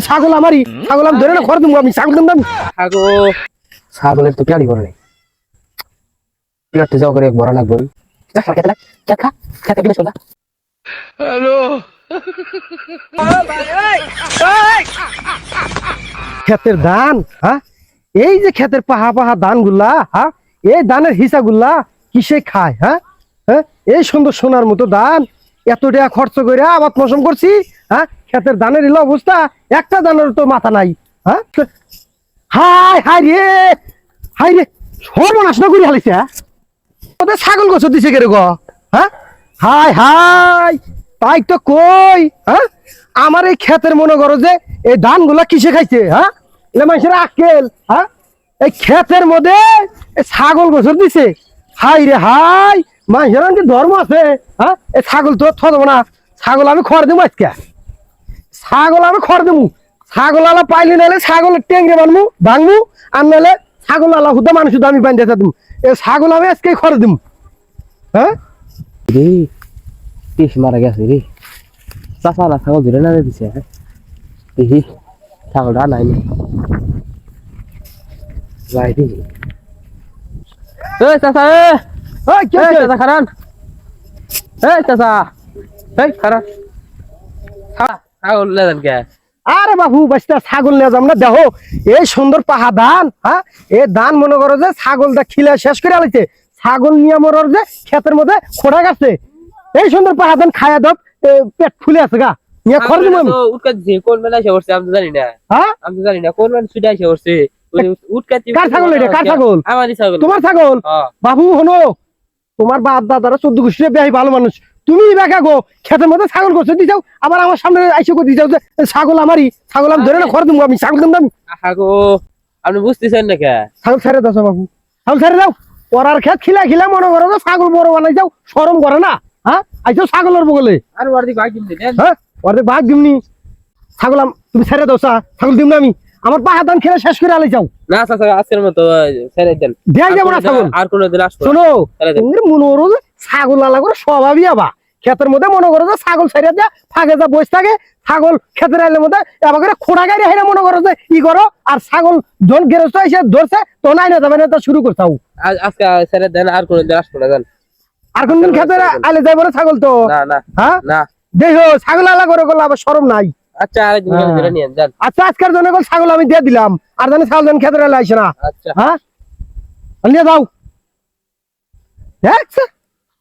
ছাগল আমারই। ছাগল আমি ধরে না খড় দেবো আমি ছাগল দেবো আমি। আগো ছাগলের তো পেয়ারি করে নেই। যাও করে লাগবে। ক্ষেতের ধান হ্যাঁ এই যে ক্ষেতের পাহা পাহা ধানগুলা হ্যাঁ এই ধানের হিসা গুলা কিসে খায় হ্যাঁ হ্যাঁ? এই সুন্দর সোনার মতো ধান এত টাকা খরচ করে আবাদ মৌসুম করছি হ্যাঁ? ক্ষেতের ধানের এলো অবস্থা, একটা ধানের তো মাথা নাই হ্যাঁ? হাই হাই রে হাই রে, সর্বনাশ না করে হালিছে হ্যাঁ? ওদের ছাগল গোছ দিছে কে গো হ্যাঁ? হাই হাই তাই তো কই হ্যাঁ? আমার এই ক্ষেতের মনে করো যে এই ধানগুলা কিসে খাইছে হ্যাঁ? এটা মানুষের আকেল হ্যাঁ? এই ক্ষেতের মধ্যে ছাগল গোছর দিছে হাই রে হাই মানুষের ধর্ম আছে হ্যাঁ? এই ছাগল তো থব না ছাগল আমি খড় দেবো আজকে। ছাগল আমি খড় দেবো ছাগল আলা পাইলে নাহলে ছাগলের টেঙ্গে বানবো ভাঙবো আর নাহলে ছাগল আলা হুদা মানুষ আমি বান্ধে দেবো এ ছাগল আমি আজকে খড় দেবো হ্যাঁ? রে পিস মারা গেছে রে। না ছাগল ধরে না দিছে দেখি ছাগলটা নাই না। যাই দেখি। এ! কি চাচা খারান। চাচা এই খারান। ছাগল লেদেন কে? আরে বাবু বাচ্চা ছাগল নিয়ে যাম না দেখো এই সুন্দর পাহা ধান হ্যাঁ? এই ধান মনে করো যে ছাগলটা খিলে শেষ করে আলাইছে ছাগল নিয়ে মরার যে ক্ষেতের মধ্যে খোড়া গেছে। এই সুন্দর পাহা ধান খায়া এ, পেট ফুলে আছে গা। নিয়ে খড় দিব আমি উটকা দিছে কোন বেলা এসে পড়ছে আমি জানি না। হ্যাঁ? আমি জানি না কোন বেলা ছুটে এসে পড়ছে। উটকা কার ছাগল এটা? কার ছাগল? আমারই ছাগল। তোমার ছাগল? হ্যাঁ। বাবু হনো তোমার বাপ দাদারা চোদ্দ গোষ্ঠী বেহাই ভালো মানুষ। তুমি বেকা গো ক্ষেতের মধ্যে ছাগল করছে দিছাও আবার আমার সামনে আইসে করে দিছাও যে ছাগল আমারই ছাগল আমি ধরে না খড় দেবো আমি ছাগল দেবো আমি। আপনি বুঝতেছেন না কে? ছাগল ছেড়ে দাও বাবু ছাগল ছেড়ে দাও। পরার খেত খিলা খিলা মনে করো যে ছাগল বড় বানাই যাও সরম করে না হ্যাঁ? আইসো ছাগলের বগলে। আর ওর দিকে বাকি দিন। হ্যাঁ? ওদের বাঘ দিমনি। ছাগল আম- তুমি ছেড়ে দাও চা ছাগল দিম না আমি। আমার পাহা দান খেলে শেষ করে আলাই যাও। না আজকের মতো ছেড়ে দেন। দেয়া যাব না ছাগল। আর কোনো দিন আসব। শোনো ছেড়ে ছাগল আলা করে স্বভাবই আবা ক্ষেতের মধ্যে মনে করো যে ছাগল ছেড়ে দেয়া ফাঁকে যা বসে থাকে ছাগল ক্ষেতের আইলের মধ্যে এবার করে খোড়া গাড়ি হাইরা মনে করো যে ই করো আর ছাগল জন গেরস্ত এসে ধরছে তো নাই না যাবে না তো শুরু করছাও আজ- আজকে ছেড়ে দেন আর কোনো দিন আসব না জান আর কোনদিন ক্ষেতের আইলে যাইব না ছাগল তো? না না। হ্যাঁ? না। দেখো ছাগল আলা করে করলে আবার সরম নাই। আচ্ছা হ্যাঁ। আচ্ছা আজকের জন্য ছাগল আমি দিয়ে দিলাম। আর জানি ছাগল যেন খেতে রাখলে আসে না। আচ্ছা। হ্যাঁ? নিয়ে যাও। দেখছ?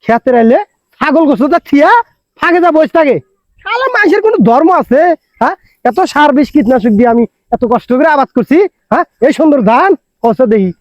খেতে রাইলে ছাগল গোসটা থিয়া ফাঁকে যা বসে থাকে। শালা, মানুষের কোনো ধর্ম আছে হ্যাঁ এত সার বিষ কীটনাশক দিয়ে আমি এত কষ্ট করে আবাদ করছি হ্যাঁ এই সুন্দর ধান কষ্ট দেখি।